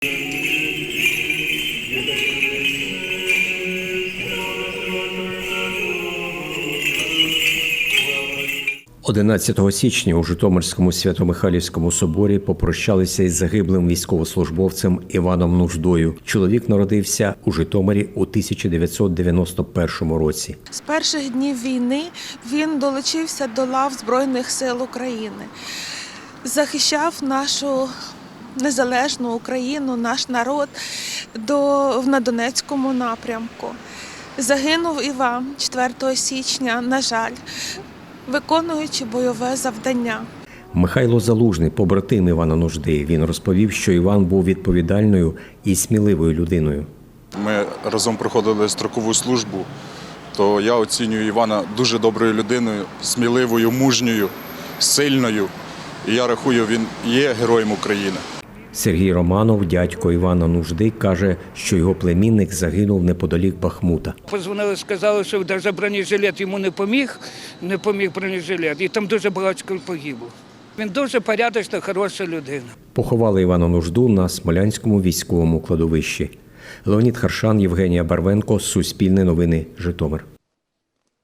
– 11 січня у Житомирському Свято-Михайлівському соборі попрощалися із загиблим військовослужбовцем Іваном Нуждою. Чоловік народився у Житомирі у 1991 році. З перших днів війни він долучився до лав Збройних сил України, захищав нашу незалежну Україну, наш народ до, на Донецькому напрямку. Загинув Іван 4 січня, на жаль, виконуючи бойове завдання. Михайло Залужний, побратим Івана Нужди. Він розповів, що Іван був відповідальною і сміливою людиною. Ми разом проходили строкову службу, то я оцінюю Івана дуже доброю людиною, сміливою, мужньою, сильною. І я рахую, він є героєм України. Сергій Романов, дядько Івана Нужди, каже, що його племінник загинув неподалік Бахмута. Позвонили, сказали, що навіть бронежилет йому не поміг, не поміг бронежилет, і там дуже багато погибло. Він дуже порядочна, хороша людина. Поховали Івана Нужду на Смолянському військовому кладовищі. Леонід Харшан, Євгенія Барвенко, Суспільне новини, Житомир.